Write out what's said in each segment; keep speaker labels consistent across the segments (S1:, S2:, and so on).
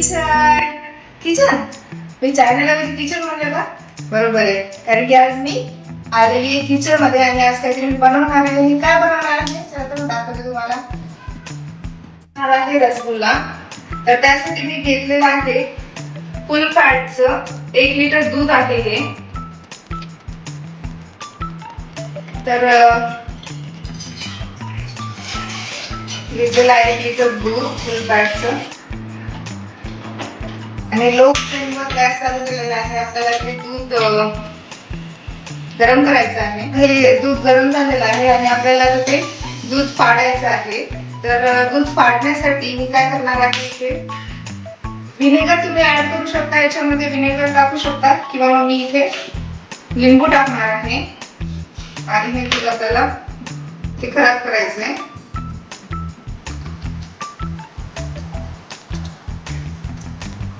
S1: Teacher teacher kitchen मी चॅनलला कधी kitchen म्हणलं का? बरोबर आहे. कारण की आज मी आलेली आहे किचनमध्ये आणि आज काहीतरी मी बनवणार आहे. काय बनवणार आहे? चला तर दाखवते तुम्हाला. हा आहे रसगुल्ला. तर त्यासाठी मी घेतलेलं आहे फुल फॅटचं एक लिटर दूध आहे हे. तर घेतलेलं आहे एक लिटर दूध फुल फॅटचं आणि लो फ्लेमवर गॅस चालू केलेला आहे. आपल्याला ते दूध गरम करायचं आहे. हे दूध गरम झालेलं आहे आणि आपल्याला ते दूध फाडायचं आहे तर दूध फाडण्यासाठी मी काय करणार आहे इथे? व्हिनेगर तुम्ही ऍड करू शकता. याच्यामध्ये व्हिनेगर टाकू शकता. किंवा मग मी इथे लिंबू टाकणार आहे. आणि हे दूध आपल्याला ते खराब करायचं आहे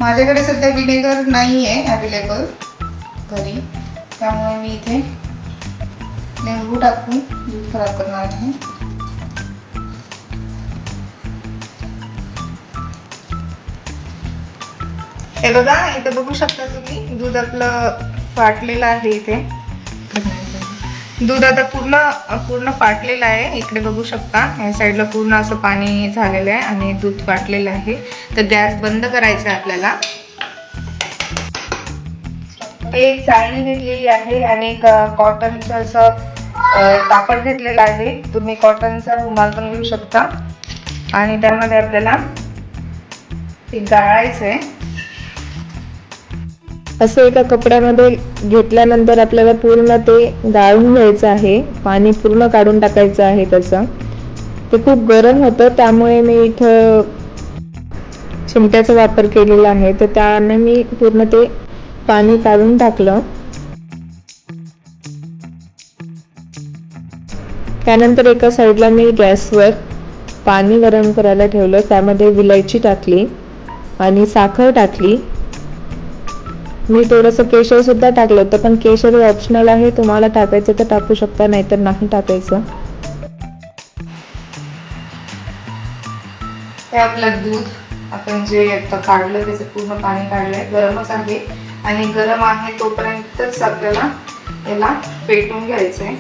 S1: माझ्याकडे सध्या विनेगर नाही आहे अवेलेबल घरी. त्यामुळे मी इथे लिंबू टाकून दूध खराब करणार आहे. हे बघा इथं बघू शकता तुम्ही दूध आपलं फाटलेलं आहे इथे. दूध आता पूर्ण पूर्ण फाटलेलं आहे. इकडे बघू शकता. या साईडला पूर्ण असं पाणी झालेलं आहे आणि दूध फाटलेलं आहे. तर गॅस बंद करायचा आहे आपल्याला. एक चाळणी घेतलेली आहे आणि एक कॉटनचं असं कापड घेतलेलं आहे. तुम्ही कॉटनचा रुमाल पण घेऊ शकता. आणि त्यामध्ये आपल्याला ते गाळायचं आहे
S2: असं एका कपड्यामध्ये घेतल्यानंतर आपल्याला पूर्ण ते गाळून घ्यायचं आहे. पाणी पूर्ण काढून टाकायचं आहे त्याचं. ते खूप गरम होतं त्यामुळे मी इथं चिमट्याचा वापर केलेला आहे. तर त्याने मी पूर्ण ते पाणी काढून टाकलं. त्यानंतर एका साईडला मी गॅसवर पाणी गरम करायला ठेवलं. त्यामध्ये विलायची टाकली आणि साखर टाकली. मी थोडंसं केशर सुद्धा टाकलं होतं पण केशर ऑप्शनल आहे तुम्हाला टाकायचं तर टाकू शकता नाहीतर नाही टाकायचं.
S1: हे आपलं दूध आपण जे आता काढलं त्याचं पूर्ण पाणी काढलंय गरमच आहे. आणि गरम आहे तोपर्यंतच आपल्याला याला पेटून घ्यायचं आहे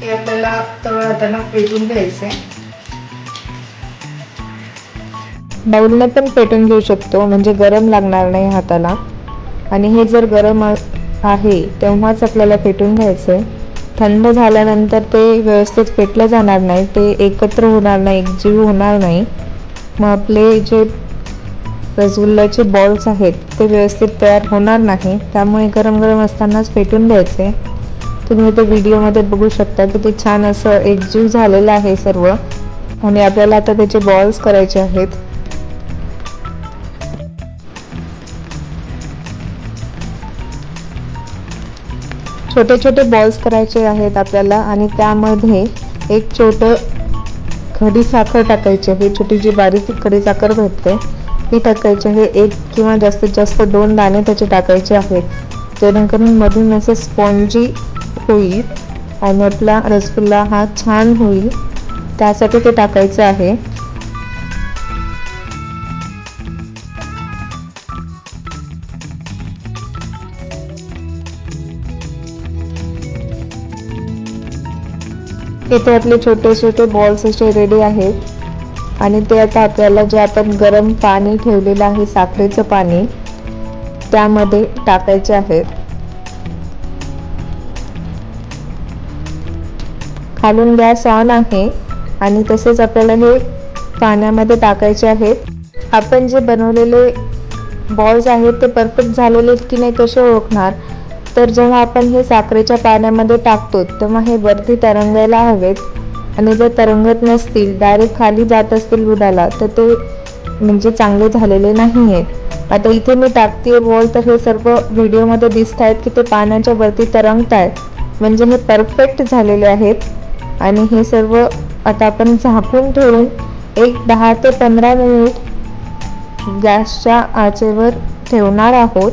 S1: हे आपल्याला तळ हाताने पेटून आहे
S2: बाउलने पण पेटून घेऊ शकतो म्हणजे गरम लागणार नाही हाताला. आणि हे जर गरम आहे तेव्हाच आपल्याला पेटून घ्यायचं आहे थंड झाल्यानंतर ते व्यवस्थित पेटलं जाणार नाही ते एकत्र होणार नाही एकजीव होणार नाही. मग आपले जे रसगुल्ल्याचे बॉल्स आहेत ते व्यवस्थित तयार होणार नाही. त्यामुळे गरम गरम असतानाच पेटून घ्यायचे तुम्ही ते व्हिडिओमध्ये बघू शकता की ते छान असं एकजीव झालेलं आहे सर्व. आणि आपल्याला आता त्याचे बॉल्स करायचे आहेत. छोटे छोटे बॉल्स करायचे आहेत आपल्याला आणि त्यामध्ये एक छोटं खडी साखर टाकायची आहे. छोटी जी बारीक खडी साखर भेटते ती टाकायची आहे. एक किंवा जास्तीत जास्त दोन दाणे त्याचे टाकायचे आहेत. जेणेकरून मधून असं स्पॉन्जी होईल आणि आपला रसगुल्ला हा छान होईल. त्यासाठी ते टाकायचं आहे. इथे आपले छोटे छोटे बॉल्स असे रेडी आहेत. आणि ते आता आपल्याला जे आपण गरम पाणी ठेवलेलं आहे साखरेचं पाणी त्यामध्ये टाकायचे आहेत. खालून गॅस ऑन आहे आणि तसेच आपल्याला हे पाण्यामध्ये टाकायचे आहेत. आपण जे बनवलेले बॉल्स आहेत ते परफेक्ट झालेले आहेत की नाही कसे ओळखणार? तर जेव्हा आपण हे साखरेच्या पाण्यामध्ये टाकतो तेव्हा हे वरती तरंगायला हवेत. आणि जर तरंगत नसतील डायरेक्ट खाली जात असतील बुडाला तर ते म्हणजे चांगले झालेले नाही आहेत आता इथे मी टाकते बॉल तर हे सर्व व्हिडिओमध्ये दिसत आहेत की ते पाण्याच्या वरती तरंगत आहेत म्हणजे हे परफेक्ट झालेले आहेत. आणि हे सर्व आता आपण झाकून ठेवून एक दहा ते पंधरा मिनिट गॅसच्या आचेवर ठेवणार आहोत.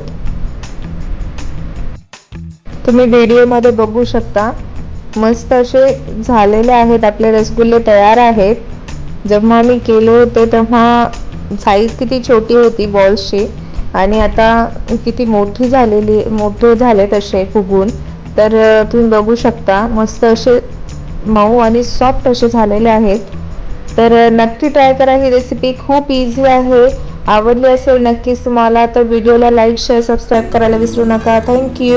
S2: तुम्ही व्हिडिओमध्ये बघू शकता. मस्त असे झालेले आहेत. आपले रसगुल्ले तयार आहेत. जेव्हा मी केले होते तेव्हा साईज किती छोटी होती बॉल्सची आणि आता किती मोठी झालेली मोठे झाले तसे फुगून. तर तुम्ही बघू शकता मस्त असे मऊ आणि सॉफ्ट असे झालेले आहेत. तर नक्की ट्राय करा. ही रेसिपी खूप इझी आहे. आवडली असेल नक्कीच तुम्हाला तर व्हिडिओला लाईक शेअर सबस्क्राईब करायला विसरू नका. थँक्यू